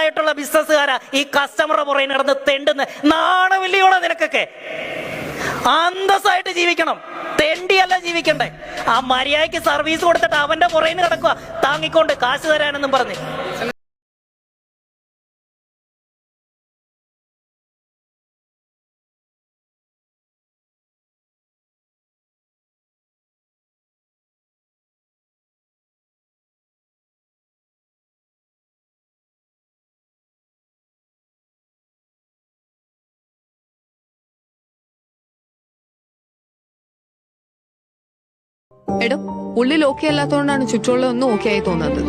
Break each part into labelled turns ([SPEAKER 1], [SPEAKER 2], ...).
[SPEAKER 1] തെണ്ടികളായിട്ടുള്ള ബിസിനസ്സുകാരാ ഈ കസ്റ്റമറുടെ പുറകെ നടന്ന് തെണ്ടുന്ന. നാണമില്ലയോടെ നിനക്കൊക്കെ? അന്തസ്സായിട്ട് ജീവിക്കണം. തെണ്ടിയല്ല ജീവിക്കണ്ടേ. ആ മര്യാദയ്ക്ക് സർവീസ് കൊടുത്തിട്ട് അവന്റെ പുറകെ കിടക്കുക താങ്ങിക്കൊണ്ട് കാശ് തരാനെന്നും പറഞ്ഞ്.
[SPEAKER 2] എടോ ഉള്ളിൽ ഓക്കെ അല്ലാത്തതുകൊണ്ടാണ് ചുറ്റുമുള്ള ഒന്നും ഓക്കെ ആയി തോന്നുന്നത്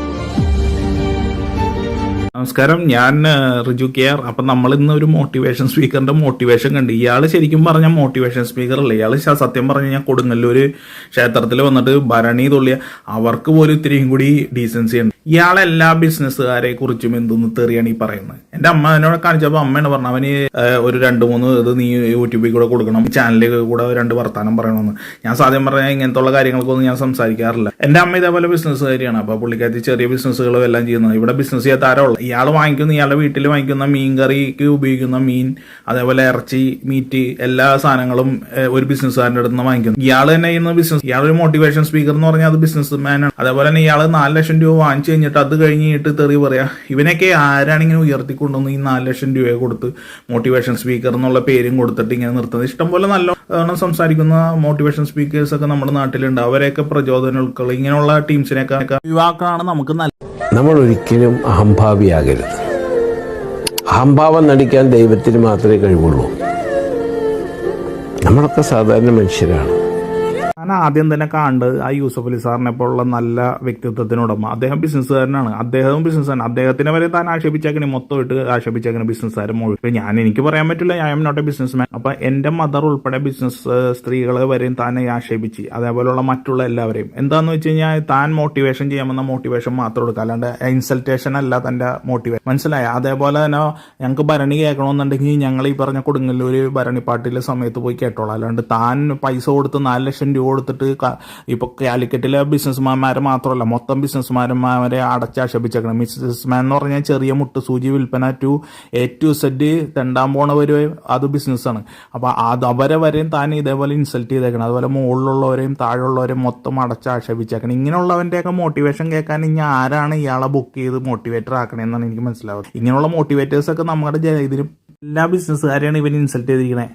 [SPEAKER 3] നമസ്കാരം. ഞാൻ റിജു കെ ആർ. അപ്പം നമ്മൾ ഇന്ന് ഒരു മോട്ടിവേഷൻ സ്പീക്കറിന്റെ മോട്ടിവേഷൻ കണ്ട്. ഇയാൾ ശരിക്കും പറഞ്ഞ മോട്ടിവേഷൻ സ്പീക്കർ അല്ല. ഇയാൾ സത്യം പറഞ്ഞു കഴിഞ്ഞാൽ കൊടുങ്ങല്ലൂർ ക്ഷേത്രത്തിൽ വന്നിട്ട് ഭരണി തുള്ളിയ അവർക്ക് പോലും ഇത്രയും കൂടി ഡീസൻസി ഉണ്ട്. ഇയാളെല്ലാ ബിസിനസ്സുകാരെ കുറിച്ചും എന്തെന്ന് തെറിയാണ് ഈ പറയുന്നത്. എന്റെ അമ്മ എന്നോട് കാണിച്ചപ്പോൾ അമ്മയാണ് പറഞ്ഞു അവന് ഒരു രണ്ട് മൂന്ന് ഇത് നീ യൂട്യൂബിൽ കൂടെ കൊടുക്കണം. ചാനലിൽ കൂടെ രണ്ട് വർത്താനം പറയണമെന്ന് ഞാൻ സാധ്യം പറഞ്ഞാൽ ഇങ്ങനത്തെ ഉള്ള കാര്യങ്ങൾക്കൊന്നും ഞാൻ സംസാരിക്കാറില്ല. എന്റെ അമ്മ ഇതേപോലെ ബിസിനസ്സുകാരിയാണ് അപ്പൊ പുള്ളിക്കാരി ചെറിയ ബിസിനസ്സുകളും എല്ലാം ചെയ്യുന്നത്. ഇവിടെ ബിസിനസ് ചെയ്യാത്ത ആരോ ഇയാൾ വാങ്ങിക്കുന്ന ഇയാളുടെ വീട്ടിൽ വാങ്ങിക്കുന്ന മീൻ കറിക്ക് ഉപയോഗിക്കുന്ന മീൻ അതേപോലെ ഇറച്ചി മീറ്റ് എല്ലാ സാധനങ്ങളും ഒരു ബിസിനസ്സുകാരന്റെ അടുത്ത് നിന്ന് വാങ്ങിക്കുന്നു. ഇയാൾ തന്നെ ചെയ്യുന്ന ബിസിനസ് ഇയാൾ ഒരു മോട്ടിവേഷൻ സ്പീക്കർ എന്ന് പറഞ്ഞാൽ അത് ബിസിനസ് മാനാണ് അതേപോലെ തന്നെ ഇയാൾ നാല് ലക്ഷം രൂപ വാങ്ങിച്ചു കഴിഞ്ഞിട്ട് അത് കഴിഞ്ഞിട്ട് തെറി പറയാ ഇവനൊക്കെ ആരാണ് ഇങ്ങനെ ഉയർത്തിക്കൊണ്ടുവന്ന് ഈ നാല് ലക്ഷം രൂപയെ കൊടുത്ത് മോട്ടിവേഷൻ സ്പീക്കർ എന്നുള്ള പേരും കൊടുത്തിട്ട് ഇങ്ങനെ നിർത്തുന്നത്? ഇഷ്ടംപോലെ നല്ല സംസാരിക്കുന്ന മോട്ടിവേഷൻ സ്പീക്കേഴ്സ് ഒക്കെ നമ്മുടെ നാട്ടിലുണ്ട്. അവരെയൊക്കെ പ്രചോദനം ഉൾക്കൊള്ളും ഇങ്ങനെയുള്ള ടീംസിനെയൊക്കെ യുവാക്കളാണ് നമുക്ക് നല്ല
[SPEAKER 4] നമ്മൾ ഒരിക്കലും അഹംഭാവിയാകരുത്. അഹംഭാവം നടിക്കാൻ ദൈവത്തിന് മാത്രമേ കഴിവുള്ളൂ. നമ്മളൊക്കെ സാധാരണ മനുഷ്യരാണ്.
[SPEAKER 3] ഞാൻ ആദ്യം തന്നെ കാണേണ്ടത് ആ യൂസഫ് അലി സാറിനെ പോലുള്ള നല്ല വ്യക്തിത്വത്തിനുടമ അദ്ദേഹം ബിസിനസ്സുകാരനാണ്. അദ്ദേഹവും ബിസിനസ്സാണ്. അദ്ദേഹത്തിനെ വരെ താൻ ആക്ഷേപിച്ചേക്കണി. മൊത്തം ഇട്ട് ആക്ഷേപിച്ചേക്കണേ ബിസിനസ്സുകാരൻ മുഴുവൻ. ഞാൻ എനിക്ക് പറയാൻ പറ്റില്ല ഞാൻ am not a businessman അപ്പൊ എന്റെ മദർ ഉൾപ്പെടെ ബിസിനസ് സ്ത്രീകളെ വരെയും താനെ ആക്ഷേപിച്ച് അതേപോലെയുള്ള മറ്റുള്ള എല്ലാവരെയും. എന്താന്ന് വെച്ച് കഴിഞ്ഞാൽ താൻ മോട്ടിവേഷൻ ചെയ്യാമെന്ന മോട്ടിവേഷൻ മാത്രം കൊടുക്കുക അല്ലാണ്ട് ഇൻസൾട്ടേഷൻ അല്ല തന്റെ മോട്ടിവേഷൻ മനസ്സിലായ? അതേപോലെ തന്നെ ഞങ്ങൾക്ക് ഭരണി കേൾക്കണമെന്നുണ്ടെങ്കിൽ ഞങ്ങൾ ഈ പറഞ്ഞ കൊടുങ്ങല്ലൂര് ഭരണിപ്പാട്ടിലെ സമയത്ത് പോയി കേട്ടോളാം. അല്ലാണ്ട് താൻ പൈസ കൊടുത്ത് നാല് ലക്ഷം രൂപ കൊടുത്തിട്ട് ഇപ്പൊ കാലിക്കറ്റിലെ ബിസിനസ്മാന്മാരെ മാത്രമല്ല മൊത്തം ബിസിനസ്മാന്മാരെ അടച്ചാക്ഷേപിച്ചേക്കണം. ബിസിനസ്മാൻ എന്ന് പറഞ്ഞാൽ ചെറിയ മുട്ട് സൂചി വിൽപ്പന ടു എ ടു സെഡ് തെണ്ടാൻ പോണവര് അത് ബിസിനസ്സാണ് അപ്പൊ അത് അവരെ വരെയും താൻ ഇതേപോലെ ഇൻസൾട്ട് ചെയ്തേക്കണം. അതുപോലെ മുകളിലുള്ളവരെയും താഴെയുള്ളവരെയും മൊത്തം അടച്ചാക്ഷേപിച്ചേക്കണം. ഇങ്ങനെയുള്ളവന്റെയൊക്കെ മോട്ടിവേഷൻ കേൾക്കാൻ ഇനി ആരാണ് ഇയാളെ ബുക്ക് ചെയ്ത് മോട്ടിവേറ്റർ ആക്കണേന്നാണ് എനിക്ക് മനസ്സിലാവുന്നത്. ഇങ്ങനെയുള്ള മോട്ടിവേറ്റേഴ്സ് ഒക്കെ നമ്മുടെ ഇതിലും എല്ലാ ബിസിനസ്സുകാരെയാണ് ഇവൻ ഇൻസൾട്ട് ചെയ്തിരിക്കണേ.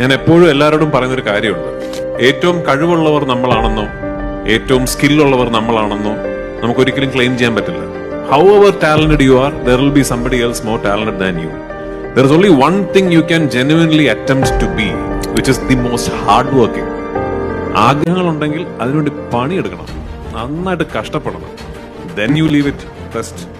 [SPEAKER 5] ഞാൻ എപ്പോഴും എല്ലാവരോടും പറയുന്നൊരു കാര്യമുണ്ട്. ഏറ്റവും കഴിവുള്ളവർ നമ്മളാണെന്നോ ഏറ്റവും സ്കില്ലുള്ളവർ നമ്മളാണെന്നോ നമുക്ക് ഒരിക്കലും ക്ലെയിം ചെയ്യാൻ പറ്റില്ല. However talented you are there will be somebody else more talented than you there is only one thing you can genuinely attempt to be which is the most hard working ആഗ്രഹങ്ങളുണ്ടെങ്കിൽ അതിനുവേണ്ടി പണിയെടുക്കണം. നന്നായിട്ട് കഷ്ടപ്പെടണം. Then you leave it rest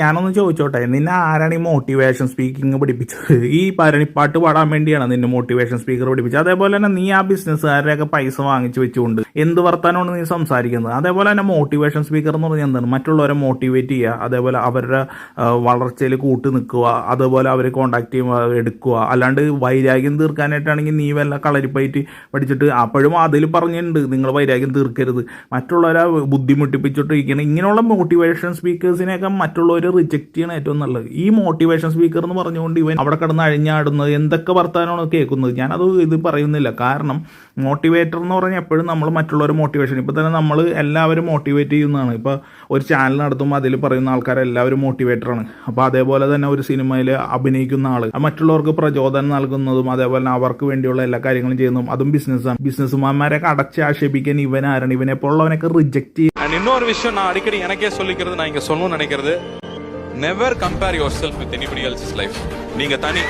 [SPEAKER 3] ഞാനൊന്ന് ചോദിച്ചോട്ടെ നിന്നെ ആരാണ് ഈ motivation speaking പഠിപ്പിച്ചത്? ഈ പരണിപ്പാട്ട് പാടാൻ വേണ്ടിയാണ് നിന്നെ മോട്ടിവേഷൻ സ്പീക്കർ പഠിപ്പിച്ചത്. അതേപോലെ തന്നെ നീ ആ ബിസിനസ്സുകാരെയൊക്കെ പൈസ വാങ്ങിച്ചു വെച്ചുകൊണ്ട് എന്ത് വർത്താനമാണ് നീ സംസാരിക്കുന്നത്? അതേപോലെ തന്നെ മോട്ടിവേഷൻ സ്പീക്കർ എന്ന് പറഞ്ഞാൽ എന്താണ്? മറ്റുള്ളവരെ മോട്ടിവേറ്റ് ചെയ്യുക അതേപോലെ അവരുടെ വളർച്ചയിൽ കൂട്ട് നിൽക്കുക അതേപോലെ അവരെ കോണ്ടാക്ട് ചെയ്യുക എടുക്കുക. അല്ലാണ്ട് വൈരാഗ്യം തീർക്കാനായിട്ടാണെങ്കിൽ നീ വല്ല കളരിപ്പയറ്റ് പഠിച്ചിട്ട് അപ്പോഴും അതിൽ പറഞ്ഞിട്ടുണ്ട് നിങ്ങൾ വൈരാഗ്യം തീർക്കരുത്. മറ്റുള്ളവരെ ബുദ്ധിമുട്ടിപ്പിച്ചിട്ടിരിക്കണം ഇങ്ങനെയുള്ള മോട്ടിവേഷൻ സ്പീക്കേഴ്സിനെയൊക്കെ മറ്റുള്ളവർ റിജക്റ്റ് ചെയ്യണം ഏറ്റവും നല്ലത്. ഈ മോട്ടിവേഷൻ സ്പീക്കർ എന്ന് പറഞ്ഞുകൊണ്ട് ഇവൻ അവിടെ കിടന്ന് അഴിഞ്ഞാടുന്നത് എന്തൊക്കെ വർത്താനമാണ് കേൾക്കുന്നത്. ഞാനത് ഇത് പറയുന്നില്ല. കാരണം മോട്ടിവേറ്റർ എന്ന് പറഞ്ഞാൽ എപ്പോഴും നമ്മൾ മറ്റുള്ളവർ മോട്ടിവേഷൻ ഇപ്പോൾ തന്നെ നമ്മൾ എല്ലാവരും മോട്ടിവേറ്റ് ചെയ്യുന്നതാണ്. ഇപ്പോൾ ഒരു ചാനൽ നടത്തുമ്പോൾ അതിൽ പറയുന്ന ആൾക്കാരെല്ലാവരും മോട്ടിവേറ്ററാണ് അപ്പോൾ അതേപോലെ തന്നെ ഒരു സിനിമയിൽ അഭിനയിക്കുന്ന ആൾ മറ്റുള്ളവർക്ക് പ്രചോദനം നൽകുന്നതും അതേപോലെ തന്നെ അവർക്ക് വേണ്ടിയുള്ള എല്ലാ കാര്യങ്ങളും ചെയ്യുന്നതും അതും ബിസിനസ്സാണ് ബിസിനസ്മാന്മാരെയൊക്കെ അടച്ച് ആക്ഷേപിക്കാൻ ഇവനാരാണ്. ഇവനെപ്പോലുള്ളവനൊക്കെ റിജക്റ്റ് റിജക്ട്
[SPEAKER 6] அண்ட் இன்னொரு விஷயம் நான் அடிக்கடி எனக்கே சொல்லிக்கிறது நான் இங்க சொல்லணும்னு நினைக்கிறது. Never compare yourself with anybody else's life நீங்க தனி.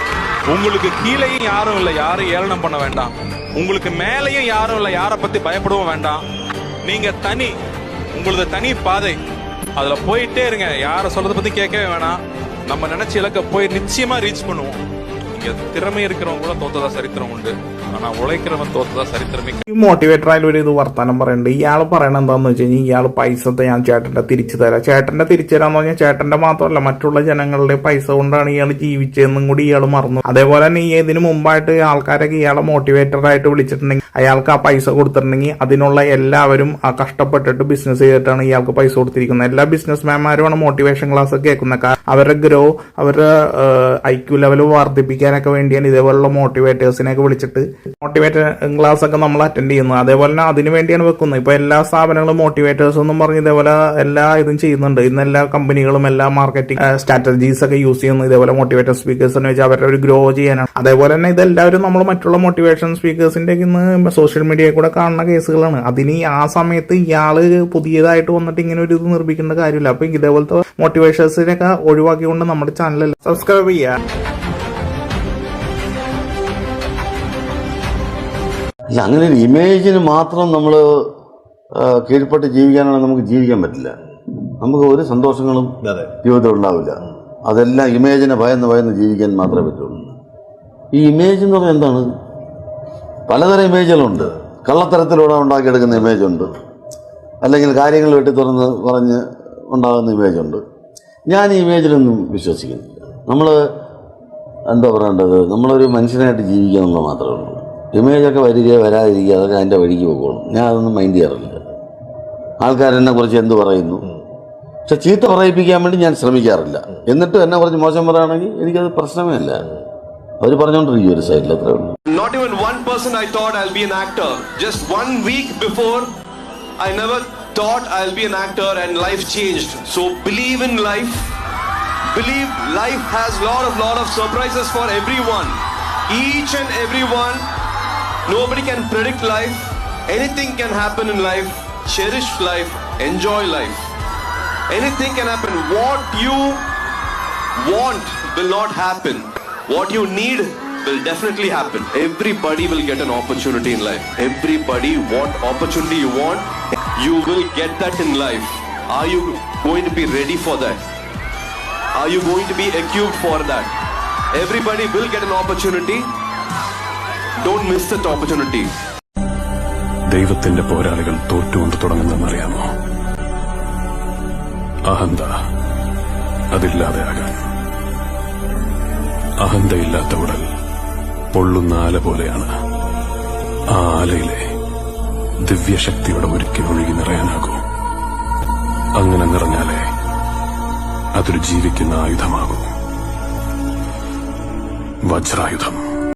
[SPEAKER 6] உங்களுக்கு கீழேயும் யாரும் இல்லை யாரும் ஏளனம் பண்ண வேண்டாம். உங்களுக்கு மேலேயும் யாரும் இல்லை யாரை பத்தி பயப்படவும் வேண்டாம். நீங்க தனி. உங்களது தனி பாதை. அதுல போயிட்டே இருங்க. யாரை சொல்றதை பத்தி கேட்கவே வேணாம். நம்ம நினைச்ச இலக்க போய் நிச்சயமா ரீச் பண்ணுவோம். திறமை இருக்கிறவங்க கூட தோத்ததா சரித்திரம் உண்டு ஆனா உழைக்கிறவன் தோத்ததா சரித்திரமே
[SPEAKER 3] ഈ മോട്ടിവേറ്റർ ആയാലും ഒരു ഇത് വർത്താനം പറയുന്നുണ്ട് ഇയാൾ പറയണത് എന്താന്ന് വെച്ച് കഴിഞ്ഞാൽ ഇയാൾ പൈസ ഞാൻ ചേട്ടന്റെ തിരിച്ചു തരാം ചേട്ടന്റെ തിരിച്ചു തരാന്ന് പറഞ്ഞാൽ ചേട്ടന്റെ മാത്രമല്ല മറ്റുള്ള ജനങ്ങളുടെ പൈസ കൊണ്ടാണ് ഇയാൾ ജീവിച്ചതെന്നും കൂടി ഇയാൾ മറന്നു അതേപോലെ തന്നെ ഈ ഇതിനു മുമ്പായിട്ട് ആൾക്കാരൊക്കെ ഇയാളെ മോട്ടിവേറ്റർ ആയിട്ട് വിളിച്ചിട്ടുണ്ടെങ്കിൽ അയാൾക്ക് ആ പൈസ കൊടുത്തിട്ടുണ്ടെങ്കിൽ അതിനുള്ള എല്ലാവരും ആ കഷ്ടപ്പെട്ടിട്ട് ബിസിനസ് ചെയ്തിട്ടാണ് ഇയാൾക്ക് പൈസ കൊടുത്തിരിക്കുന്നത് എല്ലാ ബിസിനസ് മാൻമാരുമാണ് മോട്ടിവേഷൻ ക്ലാസ് കേൾക്കുന്നത് കാരണം അവരുടെ ഗ്രോ അവരുടെ ഐ ക്യു ലെവൽ വർദ്ധിപ്പിക്കാനൊക്കെ വേണ്ടിയാണ് ഇതേപോലുള്ള മോട്ടിവേറ്റേഴ്സിനെയൊക്കെ വിളിച്ചിട്ട് മോട്ടിവേറ്റേഷൻ ക്ലാസ് ഒക്കെ നമ്മൾ അറ്റൻഡ് ചെയ്യുന്നത് അതേപോലെ തന്നെ അതിന് വേണ്ടിയാണ് വെക്കുന്നത്. ഇപ്പൊ എല്ലാ സ്ഥാപനങ്ങളും മോട്ടിവേറ്റേഴ്സ് എന്നും പറഞ്ഞ് ഇതേപോലെ എല്ലാ ഇതും ചെയ്യുന്നുണ്ട്. ഇന്ന് എല്ലാ കമ്പനികളും എല്ലാ മാർക്കറ്റിംഗ് സ്ട്രാറ്റജീസ് ഒക്കെ യൂസ് ചെയ്യുന്നു ഇതേപോലെ മോട്ടിവേറ്റർ സ്പീക്കേഴ്സ് എന്ന് വെച്ചാൽ അവരുടെ ഒരു ഗ്രോ ചെയ്യാനാണ്. അതേപോലെ തന്നെ ഇതെല്ലാവരും നമ്മൾ മറ്റുള്ള മോട്ടിവേഷൻ സ്പീക്കേഴ്സിന്റെ ഇന്ന് സോഷ്യൽ മീഡിയയിൽ കൂടെ കാണുന്ന കേസുകളാണ് അതിന് ആ സമയത്ത് ഇയാൾ പുതിയതായിട്ട് വന്നിട്ട് ഇങ്ങനെ ഒരു ഇത് നിർമ്മിക്കേണ്ട കാര്യമില്ല. അപ്പൊ ഇതേപോലത്തെ മോട്ടിവേഷൻസിനൊക്കെ ഒഴിവാക്കിക്കൊണ്ട് നമ്മുടെ ചാനൽ സബ്സ്ക്രൈബ് ചെയ്യുക.
[SPEAKER 7] ഇല്ല അങ്ങനെ ഒരു ഇമേജിന് മാത്രം നമ്മൾ കീഴ്പ്പെട്ട് ജീവിക്കാനാണെങ്കിൽ നമുക്ക് ജീവിക്കാൻ പറ്റില്ല. നമുക്ക് ഒരു സന്തോഷങ്ങളും ജീവിതത്തിൽ ഉണ്ടാവില്ല. അതെല്ലാം ഇമേജിനെ ഭയന്ന് ഭയന്ന് ജീവിക്കാൻ മാത്രമേ പറ്റുള്ളൂ. ഈ ഇമേജ് എന്ന് പറഞ്ഞാൽ എന്താണ്? പലതരം ഇമേജുകളുണ്ട്. കള്ളത്തരത്തിലൂടെ ഉണ്ടാക്കിയെടുക്കുന്ന ഇമേജ് ഉണ്ട് അല്ലെങ്കിൽ കാര്യങ്ങൾ വെട്ടി തുറന്ന് പറഞ്ഞ് ഉണ്ടാകുന്ന ഇമേജ് ഉണ്ട് ഞാൻ ഈ ഇമേജിലൊന്നും വിശ്വസിക്കുന്നില്ല. നമ്മൾ എന്താ പറയേണ്ടത്? നമ്മളൊരു മനുഷ്യനായിട്ട് ജീവിക്കുക എന്നുള്ളത് മാത്രമേ ഉള്ളൂ. ഇമേജൊക്കെ വരിക വരാതിരിക്കുക അതൊക്കെ അതിന്റെ വഴിക്ക് പോകുള്ളൂ ഞാൻ അതൊന്നും മൈൻഡ് ചെയ്യാറില്ല ആൾക്കാരെന്നെ കുറിച്ച് എന്ത് പറയുന്നു പക്ഷെ ചീത്ത പറയിപ്പിക്കാൻ വേണ്ടി ഞാൻ ശ്രമിക്കാറില്ല എന്നിട്ട് എന്നെ കുറിച്ച് മോശം പറയുകയാണെങ്കിൽ എനിക്കത് പ്രശ്നമേ അല്ല അവർ പറഞ്ഞുകൊണ്ടിരിക്കും ഒരു സൈഡിൽ അത്രേ ഉള്ളൂ
[SPEAKER 8] Not even one person I thought I'll be an actor. Just one week before, I never thought I'll be an actor and life changed. So believe in life. Believe life has lot of lot of surprises for everyone. Each and everyone. Nobody can predict life. Anything can happen in life. Cherish life. Enjoy life. Anything can happen. What you want will not happen. What you need will definitely happen. Everybody will get an opportunity in life. Everybody, what opportunity you want, you will get that in life. Are you going to be ready for that? Are you going to be equipped for that? Everybody will get an opportunity. Don't miss that opportunity.
[SPEAKER 5] ദൈവത്തിന്റെ പോരാളികൾ തോറ്റുകൊണ്ട് തുടങ്ങുന്നതെന്നറിയാമോ അഹന്ത അതില്ലാതെയാകാൻ അഹന്തയില്ലാത്ത ഉടൽ പൊള്ളുന്ന ആല പോലെയാണ്. ആ ആലയിലെ ദിവ്യശക്തിയുടെ ഒരിക്കൽ ഒഴുകി നിറയാനാകൂ. അങ്ങനെ നിറഞ്ഞാലേ അതൊരു ജീവിക്കുന്ന ആയുധമാകൂ. വജ്രായുധം.